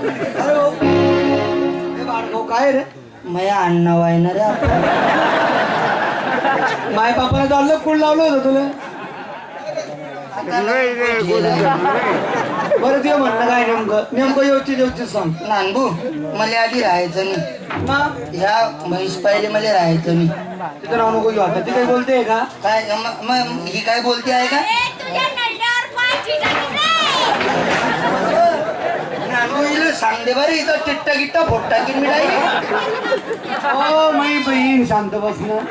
अरे भाऊ. हे बाळगाव काय रे? मया अण्णा वायना रे. माय बापाने चाललं कुण लावलं होतं तुला. बरं ते म्हणणं काय नेमकं? नेमकं येऊची येऊची सांग. नानबू मला आधी राहायचं नाही. मग ह्या म्हैस पाहिले मला राहायचं नाही. तिथं नाव नको घेऊ आता. ती काही बोलते का? काय म- म- ही काय बोलते आहे का ए, तुझ्या नंद्यावर पाय चिकटले रे. नानबू हिला सांग दे बरं इथं टिट्टा गिट्टा फोट्टा की मिळाली ओ माई बहीण शांत बसणं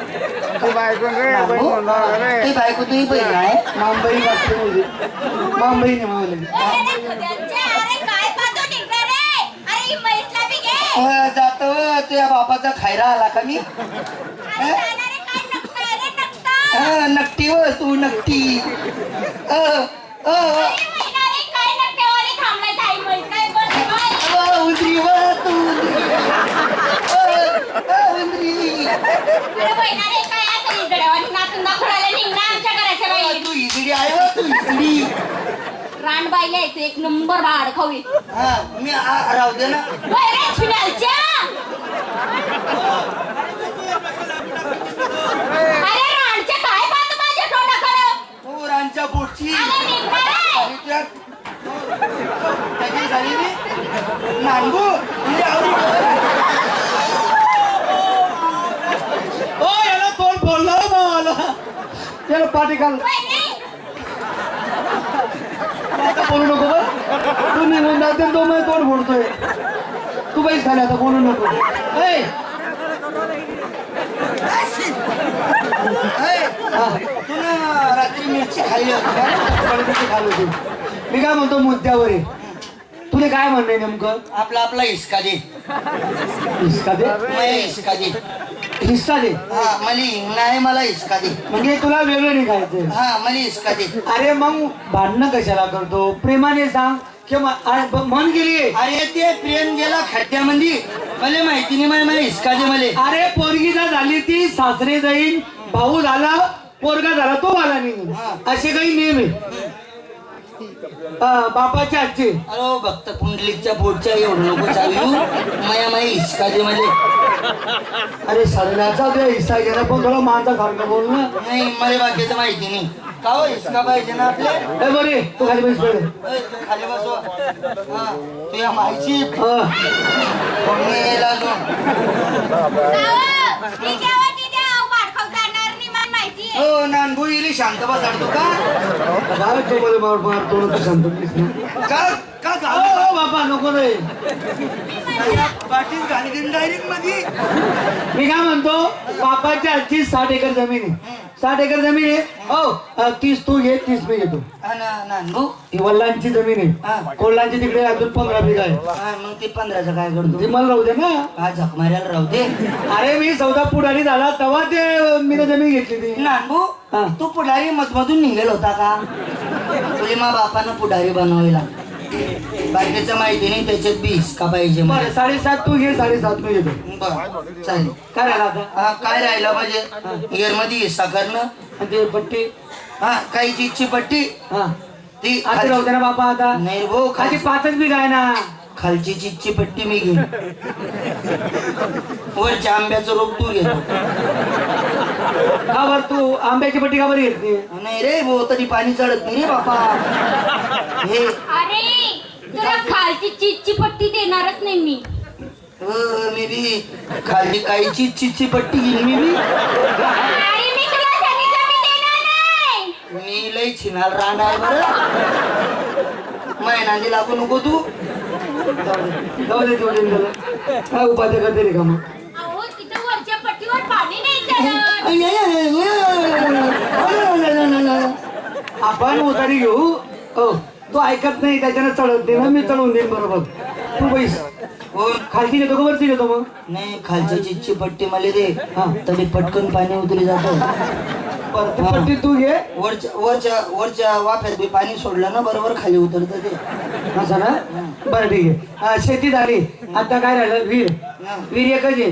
ती बायको तुम्ही पहिला आहे मांबई वाटते म्हणजे मांबई नाही मावली अरे तुझ्यांचे, अरे काय पाहतो तिकडे रे? अरे ही म्हैसला बी घे. जात तुझ्या बापाचा खायरा आला का मी? रे, नकटा. हा, नक्टी व तू नक्टी. अ, अ, अ, अरे वैनारे काय नकट्यावाले थांबलाय ताई म्हैस काय बोलते बाय? अ, उंदरी व तू उंदरी अ, अ, अरे वैनारे काय असं इजड्यावानी नाचून दाखवरायला निघणार आमच्या घराच्या अ, बाई. तू इजडी आहे व तू इजडी रानबाईला यायचं एक नंबर भाड खावी हा मी आ- राहू दे ना वैरे छिनालच्या. अरे रानच्या काय पाहतो माझ्या तोंडाकडं? पोरांच्या पोटची अरे निघणार आहे. आणि त्यात त्याची झाली मी नांगू म्हणजे आवडी ओ याला तोंड फोडलं हो भावाला त्याला पाठी घाल बोलू नको बरं. तू निघून जाते तो मी तोंड फोडतोय. तू बाई झाली आता बोलू नको. तू ना रात्री मिरची खाल्ली होती खाल होती. मी काय म्हणतो मुद्द्यावर आहे तुला काय म्हणणं नेमकं? आपला आपला हिसका दे. हिस्सा दे? मैं हिसका दे. हिस्सा दे. हा मला मला हिसका दे. म्हणजे तुला वेगळं निघायचंय. हा मला हिसका दे. अरे मग भांडणं कशाला करतो? प्रेमाने सांग. किंवा ब- मन गेली. अरे ते प्रेम गेला खड्ड्यामध्ये मला माहिती नाही मला मला हिसका दे मले. अरे पोरगी जर झाली ती सासरे जाईल भाऊ झाला पोरगा झाला तो आला नाही. असे काही नियम आहे अं, बापाची आजची अरे भक्त पुंडलिकच्या पोटच्या एवढं नको चालू. माया माया हिसका दे मले. अरे सगळ्याचा ते हिस्सा गेला पण थोडा माझा सारखं बोल ना. नाही मला बाकीचं माहिती नाही. का हो हिसका पाहिजे ना आपले ए बरे तू खाली बस ओय, तू खाली बसव. हा तुझ्या माहिती हं. कोणी अजून? जावं. आहे हो, जाणार नाही, मला माहिती आहे. हो नानभू इली शांत बसाडतो का? काय तो मध्ये मार मार तोंड तू शांत बस ना. का का ओ, झालं ओ, बापा नको रे. मी काय म्हणतो बापाच्या आजची साठ एकर जमीन आहे. साठ एकर जमीन आहे. हो. तीस तू घे तीस मी घेतो. हा ही वल्लांची जमीन हा. आहे कोल्हांची तिकडे अजून पंधरा बिघा आहे. हा मग ते पंधराचं काय करतो? ती मला राहू दे ना. हा झक मारायला राहू दे. अरे मी चौदा पुढारी झाला तेव्हा ते मी जमीन घेतली ती. नानभू. तू पुढारी मधमधून निघेल होता का? तुझे मा बापानं पुढारी बनवायला. बाकीचं माहिती नाही त्याच्यात बी हिसका पाहिजे मला. बरं साडेसात तू घे साडेसात मी घेतो बरं चालेल. काय राहिला आता? हा काय राहिलं म्हणजे? मध्ये हिस्सा करणं. आणि ते पट्टी? हा काही चीजची पट्टी? हा. ती आता राहू दे ना बापा आता. नाही भाऊ खाली पाचच बिघा आहे ना? खालची चीजची पट्टी मी घेईन. वरच्या आंब्याचं रोप तू घे. का बरं तू? आंब्याची पट्टी का बरं घेतली? नाही रे भाऊ तरी पाणी चढत नाही रे बापा. हे अरे! खालची चीजची पट्टी देणारच नाही मी अ, मी बी खाली काही चीज चीजची पट्टी घेईन मी बी मी तुला सांगितलं मी देणार नाही मी लई छिनाल राहणार बरं महिनांदी लागू नको तू जाऊ दे जाऊ दे त्याला. काय उपाध्याय करते रे का मग अहो तिथं वरच्या पट्टीवर पाणी नाही चढत आपण उतारी घेऊ हो तू ऐकत नाही त्याच्यानं चढत नाही. ना मी चढवून देईन बरोबर. तू पैस हो. खालची घेतो का वरची घेतो मग? नाही खालची चीजची पट्टी मला दे. हा. तरी पटकन पाणी उतरी जातं. बरं ती पट्टी तू घे. वरच्या वरच्या वरच्या वाफ्यात बी पाणी सोडलं ना बरोबर खाली उतरतं ते. असं ना? बरं ठीक आहे. अं, शेती झाली आता काय राहिलं? वीर वीर एकच आहे.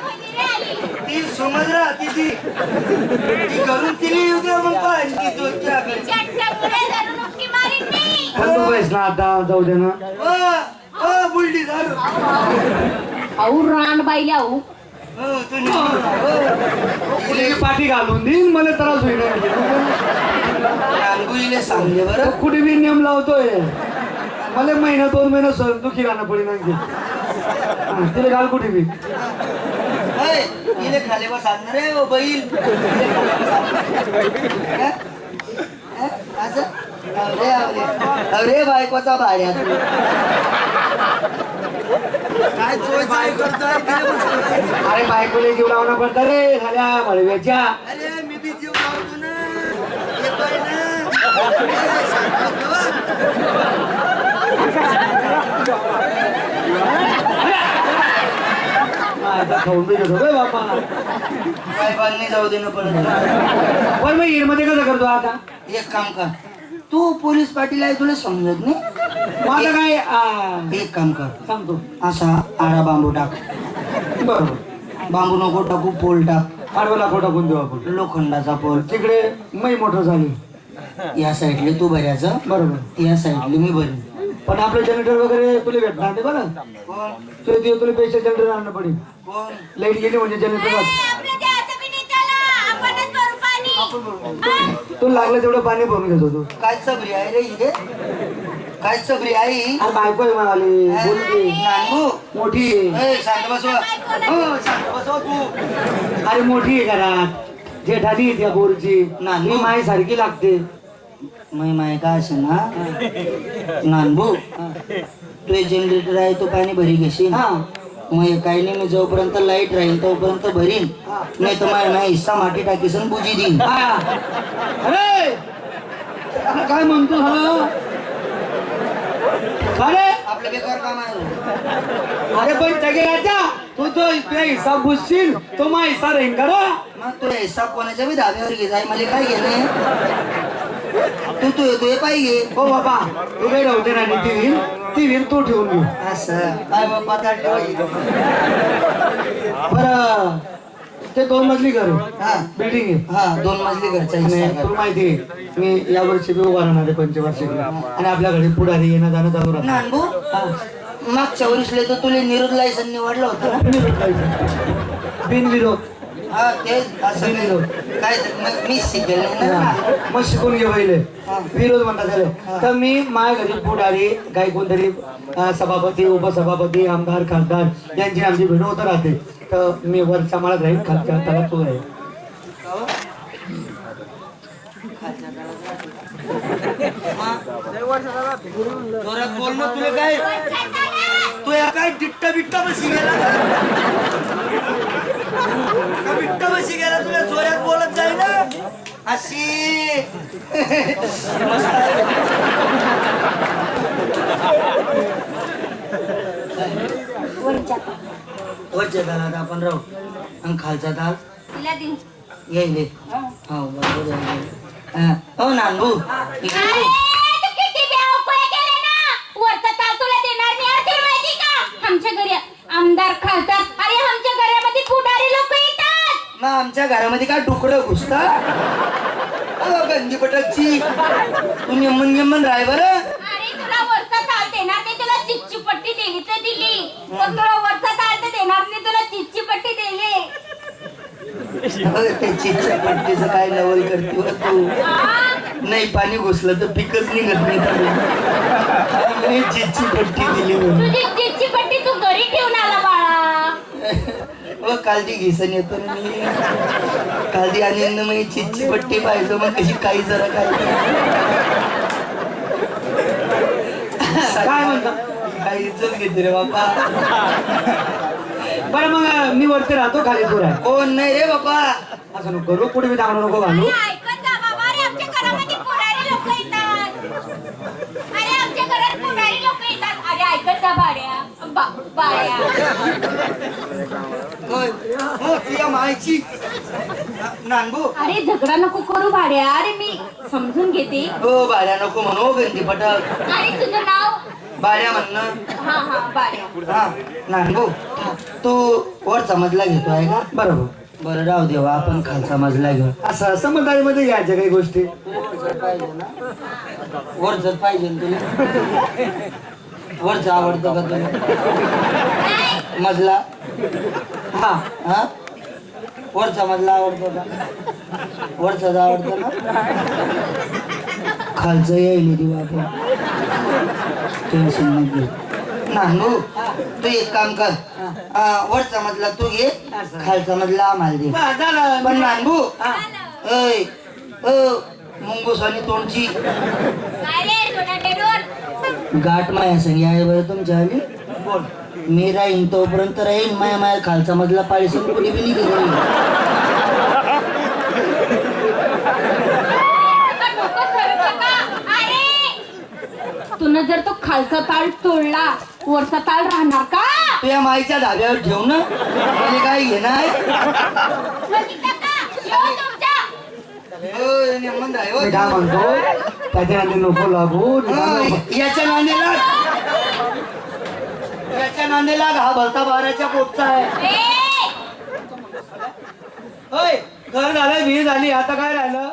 ती समज रा तिची ती घरून तिने येऊ दे मग ती वैष्णव आता जाऊ दे ना. ओ, ओ, बुलडी झालं अहो रान बाईला अहो. हो, तू निघून जा, हो. कुठे पाठी घालून देईन मला त्रास होईल. सांगले बरं. कुठे बी नियम लावतोय. मला महिना दोन महिना सहन दुखी राहणं पडेल आणखी हा, तिला घाल कुठे बी. इले खाले बस आणणार रे ओ बैल? अरे अरे बायकोचा भाड्या तू काय चोय चाय करतोय. अरे बायकोले जीव लावणं पडतं रे झाल्या बळव्याच्या अरे मी बी जीव लावतो ना. येतोय ना अरे, सांगतो बा. आता खाऊन रे बापा काय बांधणी जाऊ दे ना परत. पण मग मध्ये कसं करतो आता? एक काम कर. तू पोलीस पाटील आहे तुला समजत नाही? आता काय आ, एक काम कर. सांगतो. असा आडा बांबू टाक. बरोबर बांबू नको टाकू पोल टाक. आडवला फोटा टाकून देऊ आपण? लोखंडाचा पोल. तिकडे मै मोटर झाली. या साईडले तू भरायचं. बरोबर. या साईडले मी भरेन. पण आपलं जनरेटर वगैरे तुला भेटणार नाही बरं. ते तुला पैसे जनरेटर आणणं पडेल. लाइट गेली म्हणजे जनरेटर तुला लागलं तेवढं पाणी भरून घेतो तू. काय सबरी आहे रे इथे? काय सबरी आहे अरे बायको आहे म्हणाली नानू? मोठी शांत बसवा. हो, शांत बसवा तू. अरे मोठी आहे घरात. जेठाली आहे त्या बोरची नानू. ही माई सारखी लागते. मै माय का असे ना नानभू तू जनरेटर आहे तो पाणी भरी घेशील. हा. मग काही नाही मी जोपर्यंत लाइट राहील तोपर्यंत भरीन. नाही तर माझ्या हिस्सा माती टाकीस आणि बुजी देईन. हा. अरे! काय म्हणतो हा? अरे! आपलं बेकार काम आहे अरे पण जगे राजा तू तो तुझ्या हिसाब बुजशील तो मा हिस्सा राहीन का? मग तुला हिस्सा कोणाच्या बी धाब्यावर घे जाय मला काय घेणं तू तू येतोय पाहिजे हो बाबा. तू काही राहते ना ती विहीर. ती विहीर तू ठेवून घे असं. काय बरं. ते दोन मजली घर हा. बिल्डिंग आहे. हा दोन मजली घरचा आणि हिस्सा तुला माहिती आहे मी या वर्षी बी उभा राहणार आहे पंचवार्षिक. आणि आपल्या घरी पुढारी येणं जाणं चालू हा. मागच्या वर्षीले तर तुला निरोध लायसन निवडलं होतं. बिनविरोध. हा असं. काय मग मी शिकेल नाही ना मग शिकून घे पहिले. विरोध म्हणतात त्याला. तर मी माझ्या घरी पुढारी काही कोणतरी अं, सभापती उपसभापती आमदार खासदार यांची आमची भेट होत राहते. तर मी वरच्या माळात राहील खालच्या त्याला तो आहे. जोरात बोल ना तुला काय? तू या काय डिट्टा बिट्टा बसी बिट्टा बसी गेला तुला बोलत जाय ना. अशी. वरच्या दारात आपण राहू. आणि खालचा दार. येईल हो. बरोबर आहे. हा. नानभू इकडे ये. आमच्या घरी आमदार खासदार अरे आमच्या घरामध्ये पुढारी लोक येतात मग आमच्या घरामध्ये काय डुकडं घुसता गंदी पटकची तू निम्मन निम्मन राय बरं. अरे तुला वरचा ताल देणार नाही तुला चिच्ची पट्टी दिली तर दिली. पण तुला वरचा ताल तर देणार नाही तुला चिच्ची पट्टी दिली अगं, ते चिच्च्या पट्टीचं काय नवल करते तू? नाही पाणी घुसलं तर पिकच निघत नाही. चिच्ची पट्टी दिली म्हणून तुझी चिच्ची पट्टी तू घरी ठेवून आला बाळा कालदी घिसन येतो मी. कालदी आणि मग चिच्ची पट्टी पाहिजे मग कशी काही जरा काय. काय म्हणता? काही इज्जत घेते रे बाबा बरं मग मी वरती राहतो खाली राह कोण नाही रे बाबा असं नको करू पुढे मी दांगडू नको घालू. अरे आमच्या घरामध्ये पुढारी लोक येतात. अरे आमच्या घरात पुढारी लोक येतात. अरे ऐकत जा भाड्या. हो तुझ्या मायची नानबू अरे झगडा नको करू भाड्या. अरे मी समजून घेते. हो बाळ्या नको म्हणू गंदी पटक आणि तुझं नाव? बाळ्या म्हणणं. हा हा भाड्या. हा नानबू तू वरचा मजला घेतो आहे का बरोबर. बरं राहू देवा आपण खालचा मजला घेऊ. असं समजदारीमध्ये घ्यायच्या काही गोष्टी. वरच पाहिजे ना तुला. वरच आवडतं का तुला? मजला हा हा? वरचा मजला आवडतो का? वरचाच आवडतो ना? खालचं येईल देऊ आपण. टेन्शन नको नानू तू एक काम कर. आ, वरचा मजला तू घे खालचा मजला आम्हाला दे. पण नानबू हा. ऐ मुंगूस आणि तोंडची. गाठ माया संगी आहे बरं तुमच्या आली बोल. मी राहीन तोपर्यंत राहीन माया माया खालचा मधला पाळी संग कुणी बी तुनं जर तो खालचा ताळ तोडला वरचा ताळ राहणार का? तुझ्या माईच्या धाब्यावर ठेव ना. म्हणजे काय घेणार मी काय म्हणतो त्याच्या नादी नको लागू याच्या नांदेला याच्या नांदेला हा भलता बाराच्या पोटचा आहे होय घर झालं विहीर झाली आता काय राहिलं?